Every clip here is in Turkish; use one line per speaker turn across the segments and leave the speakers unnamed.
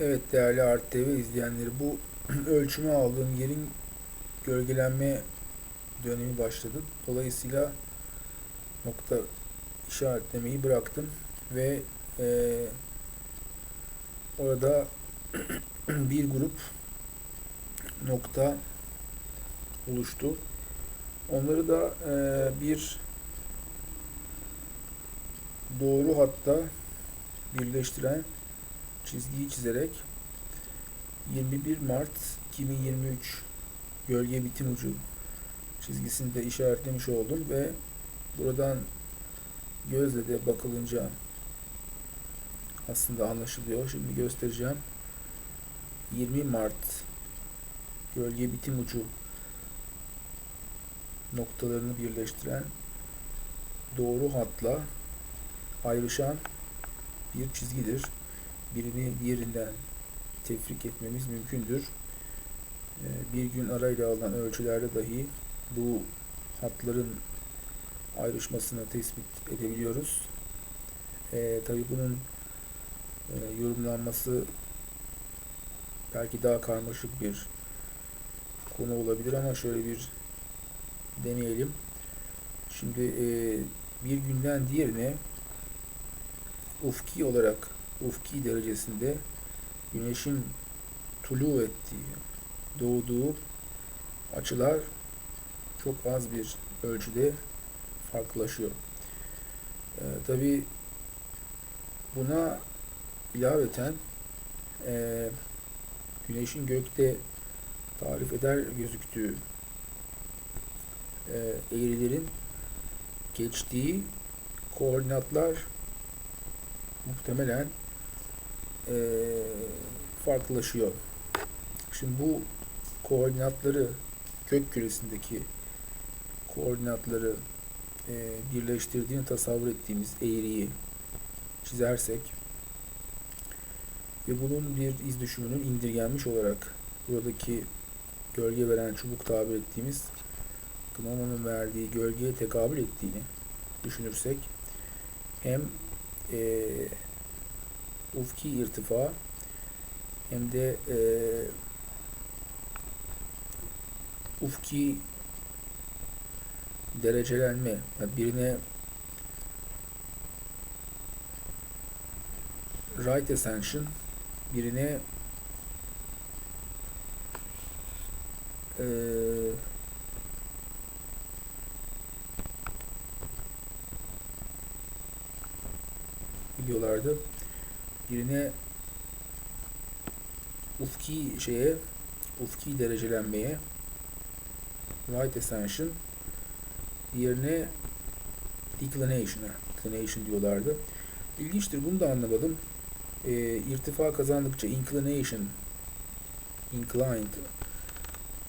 Evet değerli Art TV izleyenleri bu ölçümü aldığım yerin gölgelenme dönemi başladı. Dolayısıyla nokta işaretlemeyi bıraktım ve eee, orada bir grup nokta oluştu. Onları da eee, bir doğru hatta birleştiren çizgiyi çizerek 21 Mart 2023 gölge bitim ucu çizgisini de işaretlemiş oldum ve buradan gözle de bakılınca aslında anlaşılıyor. Şimdi göstereceğim. 20 Mart gölge bitim ucu noktalarını birleştiren doğru hatla ayrışan bir çizgidir. Birini diğerinden tefrik etmemiz mümkündür. Ee, Bir gün arayla alınan ölçülerde dahi bu hatların ayrışmasını tespit edebiliyoruz. Ee, tabii bunun e, yorumlanması belki daha karmaşık bir konu olabilir ama şöyle bir deneyelim. Şimdi e, bir günden diğerine ufki olarak ufki derecesinde güneşin tulu ettiği, doğduğu açılar çok az bir ölçüde farklılaşıyor. Ee, Tabi buna ilaveten e, güneşin gökte tarif eder gözüktüğü e, eğrilerin geçtiği koordinatlar muhtemelen e, farklılaşıyor. Şimdi bu koordinatları gök küresindeki koordinatları e, birleştirdiğini tasavvur ettiğimiz eğriyi çizersek ve bunun bir iz düşümünün indirgenmiş olarak buradaki gölge veren çubuk tabir ettiğimiz Gnomo'nun verdiği gölgeye tekabül ettiğini düşünürsek hem e, ufki irtifa hem de e, ufki derecelenme. Yani birine right ascension birine e, videolarda birine ufki şeye ufki derecelenmeye right ascension diğerine declination'a declination diyorlardı. İlginçtir bunu da anlamadım. E, irtifa kazandıkça inclination inclined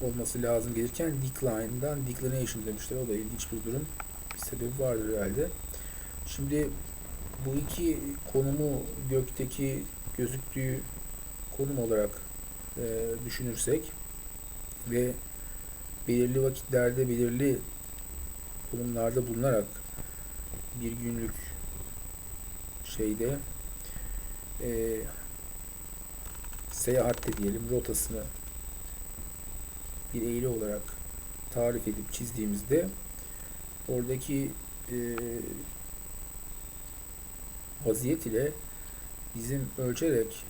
olması lazım gelirken decline'dan declination demişler. O da ilginç bir durum. Bir sebebi vardır herhalde. Şimdi bu iki konumu gökteki gözüktüğü konum olarak e, düşünürsek ve belirli vakitlerde belirli konumlarda bulunarak bir günlük şeyde e, seyahatte diyelim rotasını bir eğri olarak tarif edip çizdiğimizde oradaki e, vaziyet ile bizim ölçerek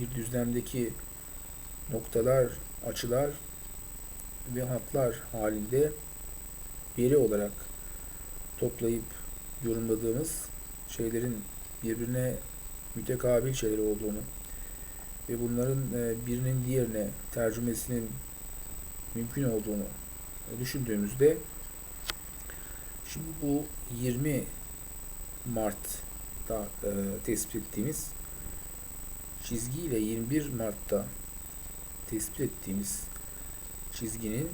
bir düzlemdeki noktalar, açılar ve hatlar halinde veri olarak toplayıp yorumladığımız şeylerin birbirine mütekabil şeyler olduğunu ve bunların e, birinin diğerine tercümesinin mümkün olduğunu düşündüğümüzde şimdi bu 20 Mart'ta e, tespit ettiğimiz çizgiyle 21 Mart'ta tespit ettiğimiz çizginin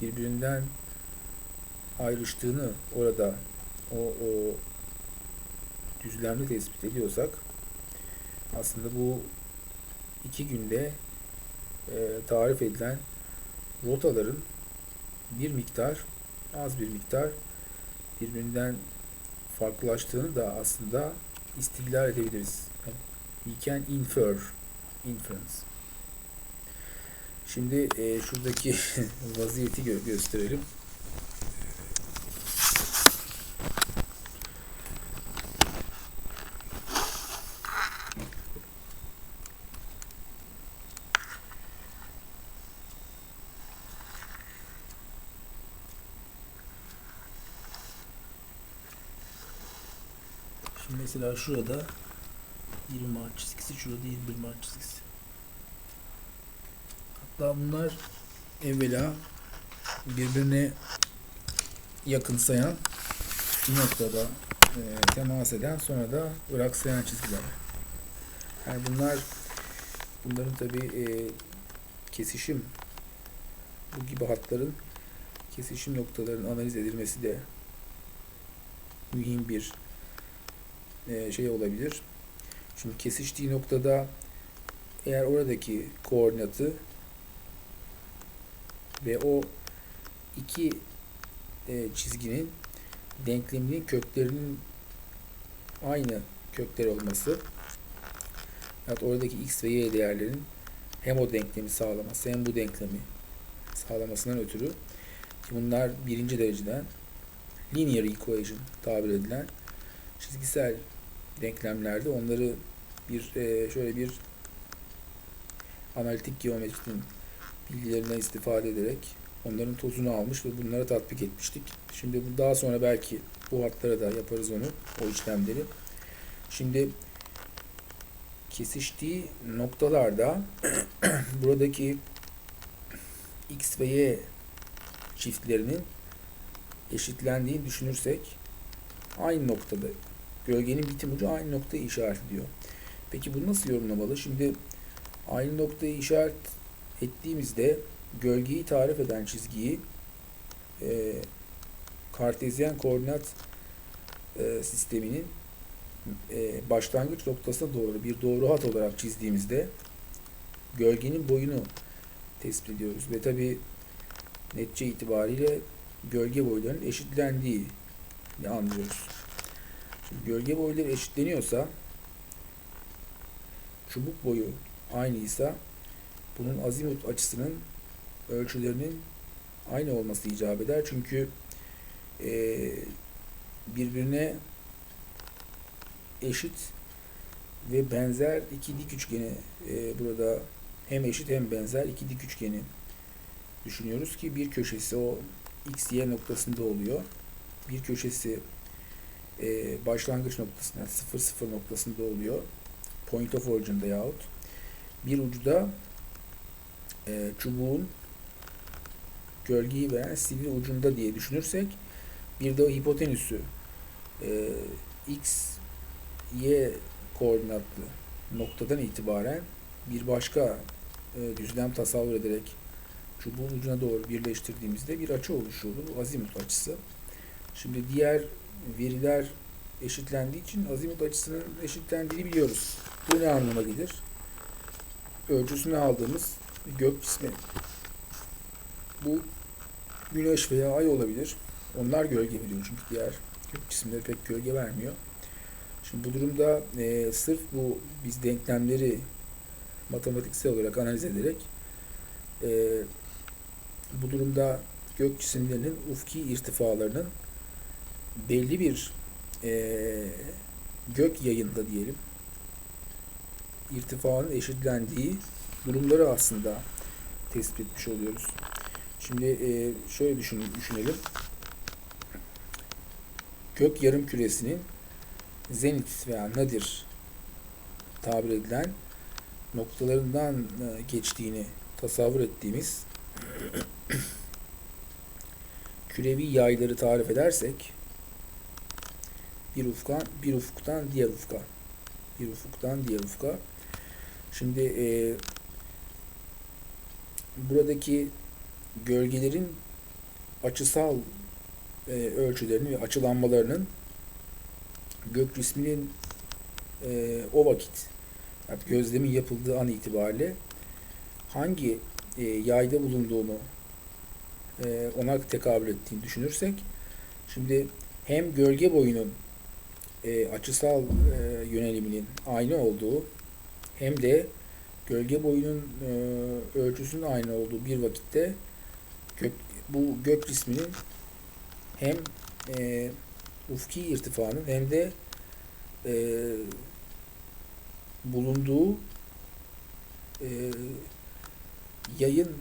birbirinden ayrıştığını orada o, o düzlemde tespit ediyorsak aslında bu iki günde e, tarif edilen rotaların bir miktar az bir miktar birbirinden farklılaştığını da aslında istidlal edebiliriz. We can infer. Inference. Şimdi e, şuradaki vaziyeti gö- gösterelim. Şimdi mesela şurada 20 Mart çizgisi, şurada 21 Mart çizgisi. Hatta bunlar evvela birbirine yakınsayan bir noktada e, temas eden sonra da bıraksayan çizgiler. Yani bunlar bunların tabi kesişim bu gibi hatların kesişim noktalarının analiz edilmesi de mühim bir e, şey olabilir. Şimdi kesiştiği noktada eğer oradaki koordinatı ve o iki e, çizginin denkleminin köklerinin aynı kökler olması yani oradaki x ve y değerlerin hem o denklemi sağlaması hem bu denklemi sağlamasından ötürü ki bunlar birinci dereceden linear equation tabir edilen çizgisel denklemlerde onları bir e, şöyle bir analitik geometrinin bilgilerinden istifade ederek onların tozunu almış ve bunlara tatbik etmiştik. Şimdi bu daha sonra belki bu hatlara da yaparız onu, o işlemleri. Şimdi kesiştiği noktalarda buradaki x ve y çiftlerinin eşitlendiğini düşünürsek aynı noktada gölgenin bitim ucu aynı noktayı işaret ediyor. Peki bu nasıl yorumlamalı? Şimdi aynı noktayı işaret ettiğimizde gölgeyi tarif eden çizgiyi e, kartezyen koordinat e, sisteminin e, başlangıç noktasına doğru bir doğru hat olarak çizdiğimizde gölgenin boyunu tespit ediyoruz ve tabi netçe itibariyle gölge boylarının eşitlendiği anlıyoruz. Şimdi gölge boyları eşitleniyorsa çubuk boyu aynıysa bunun azimut açısının ölçülerinin aynı olması icap eder. Çünkü e, birbirine eşit ve benzer iki dik üçgeni e, burada hem eşit hem benzer iki dik üçgeni düşünüyoruz ki bir köşesi o x y noktasında oluyor. Bir köşesi e, başlangıç noktasında yani 0 0 noktasında oluyor. Point of origin'da yahut bir ucu da e, çubuğun gölgeyi veren sivri ucunda diye düşünürsek bir de o hipotenüsü e, x y koordinatlı noktadan itibaren bir başka e, düzlem tasavvur ederek çubuğun ucuna doğru birleştirdiğimizde bir açı oluşuyor. Bu azimut açısı. Şimdi diğer veriler eşitlendiği için azimut açısının eşitlendiğini biliyoruz. Bu ne anlama gelir? Ölçüsünü aldığımız gök cismi. Bu güneş veya ay olabilir. Onlar gölge veriyor çünkü diğer gök cisimleri pek gölge vermiyor. Şimdi bu durumda e, sırf bu biz denklemleri matematiksel olarak analiz ederek e, bu durumda gök cisimlerinin ufki irtifalarının belli bir e, gök yayında diyelim irtifanın eşitlendiği durumları aslında tespit etmiş oluyoruz. Şimdi e, şöyle düşün, düşünelim. Gök yarım küresinin zenit veya nadir tabir edilen noktalarından e, geçtiğini tasavvur ettiğimiz kürevi yayları tarif edersek bir ufka, bir ufuktan diğer ufka. Bir ufuktan diğer ufka. Şimdi e, buradaki gölgelerin açısal e, ölçülerini ve açılanmalarının gök cisminin e, o vakit yani gözlemin yapıldığı an itibariyle hangi e, yayda bulunduğunu e, ona tekabül ettiğini düşünürsek şimdi hem gölge boyunun e, açısal e, yöneliminin aynı olduğu hem de gölge boyunun e, ölçüsünün aynı olduğu bir vakitte gök, bu gök cisminin hem e, ufki irtifanın hem de e, bulunduğu e, yayın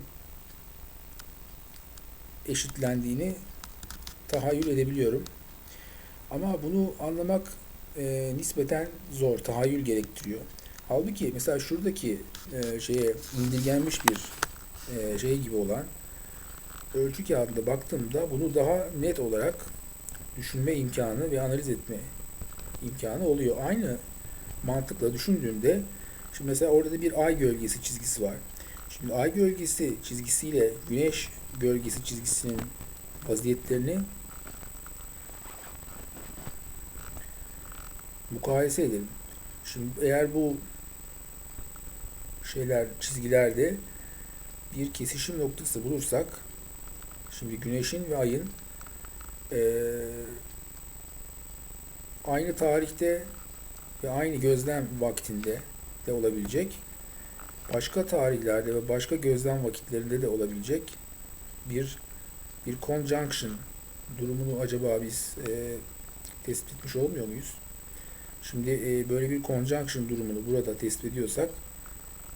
eşitlendiğini tahayyül edebiliyorum. Ama bunu anlamak e, nispeten zor, tahayyül gerektiriyor. Halbuki mesela şuradaki e, şeye indirgenmiş bir e, şey gibi olan ölçü kağıdına baktığımda bunu daha net olarak düşünme imkanı ve analiz etme imkanı oluyor. Aynı mantıkla düşündüğümde şimdi mesela orada da bir ay gölgesi çizgisi var. Şimdi ay gölgesi çizgisiyle güneş gölgesi çizgisinin vaziyetlerini mukayese edelim. Şimdi eğer bu şeyler çizgilerde bir kesişim noktası bulursak şimdi güneşin ve ayın eee, aynı tarihte ve aynı gözlem vaktinde de olabilecek başka tarihlerde ve başka gözlem vakitlerinde de olabilecek bir bir conjunction durumunu acaba biz eee, tespit etmiş olmuyor muyuz? Şimdi e, böyle bir conjunction durumunu burada tespit ediyorsak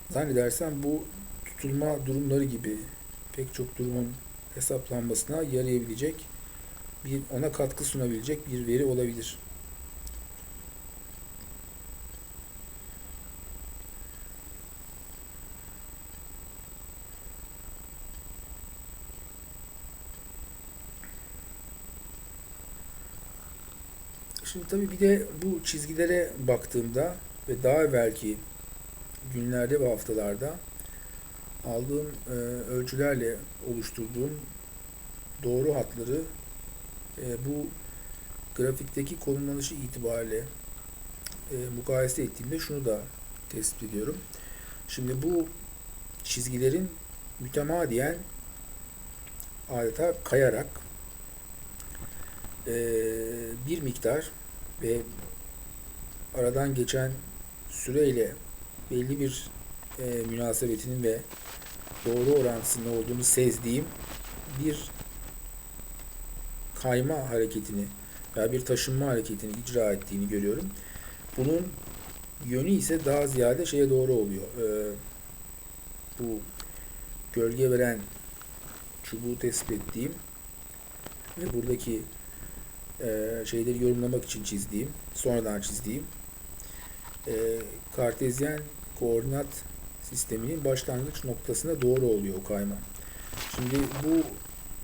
zannedersem bu tutulma durumları gibi pek çok durumun hesaplanmasına yarayabilecek bir ona katkı sunabilecek bir veri olabilir. Şimdi tabii bir de bu çizgilere baktığımda ve daha evvelki günlerde ve haftalarda aldığım e, ölçülerle oluşturduğum doğru hatları e, bu grafikteki konumlanışı itibariyle e, mukayese ettiğimde şunu da tespit ediyorum. Şimdi bu çizgilerin mütemadiyen adeta kayarak e, bir miktar ve aradan geçen süreyle belli bir e, münasebetinin ve doğru orantısının olduğunu sezdiğim bir kayma hareketini veya bir taşınma hareketini icra ettiğini görüyorum. Bunun yönü ise daha ziyade şeye doğru oluyor. E, bu gölge veren çubuğu tespit ettiğim ve buradaki e, şeyleri yorumlamak için çizdiğim, sonradan çizdiğim e, kartezyen koordinat sisteminin başlangıç noktasına doğru oluyor o kayma. Şimdi bu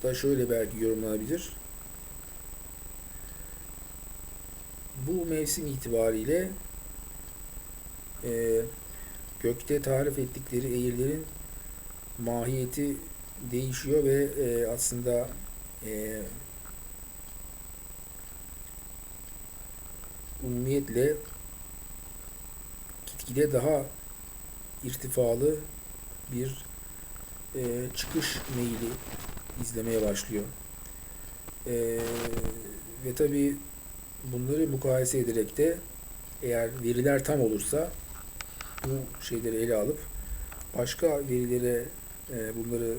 da şöyle belki yorumlanabilir. Bu mevsim itibariyle e, gökte tarif ettikleri eğrilerin mahiyeti değişiyor ve e, aslında e, umumiyetle gitgide daha irtifalı bir e, çıkış meyili izlemeye başlıyor. E, ve tabi bunları mukayese ederek de eğer veriler tam olursa bu şeyleri ele alıp başka verilere e, bunları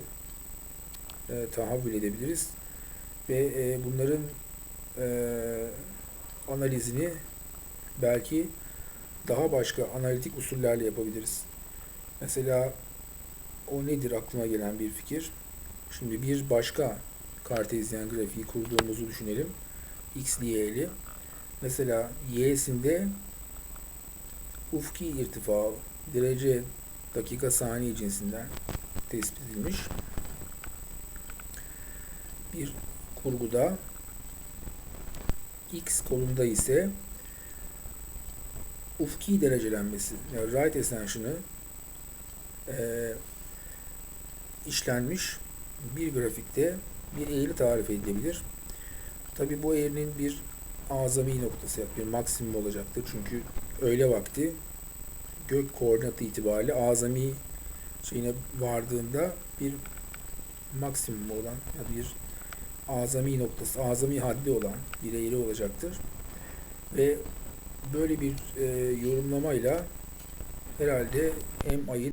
e, tahammül edebiliriz ve e, bunların e, analizini belki daha başka analitik usullerle yapabiliriz. Mesela o nedir aklıma gelen bir fikir. Şimdi bir başka kartezyen grafiği kurduğumuzu düşünelim. X'li Y'li. Mesela Y'sinde ufki irtifa derece dakika saniye cinsinden tespit edilmiş. Bir kurguda X kolunda ise ufki derecelenmesi, yani right ascension'ı e, işlenmiş bir grafikte bir eğri tarif edilebilir. Tabi bu eğrinin bir azami noktası, bir maksimum olacaktır. Çünkü öğle vakti gök koordinatı itibariyle azami şeyine vardığında bir maksimum olan bir azami noktası, azami haddi olan bir eğri olacaktır. Ve böyle bir e, yorumlamayla herhalde hem ayın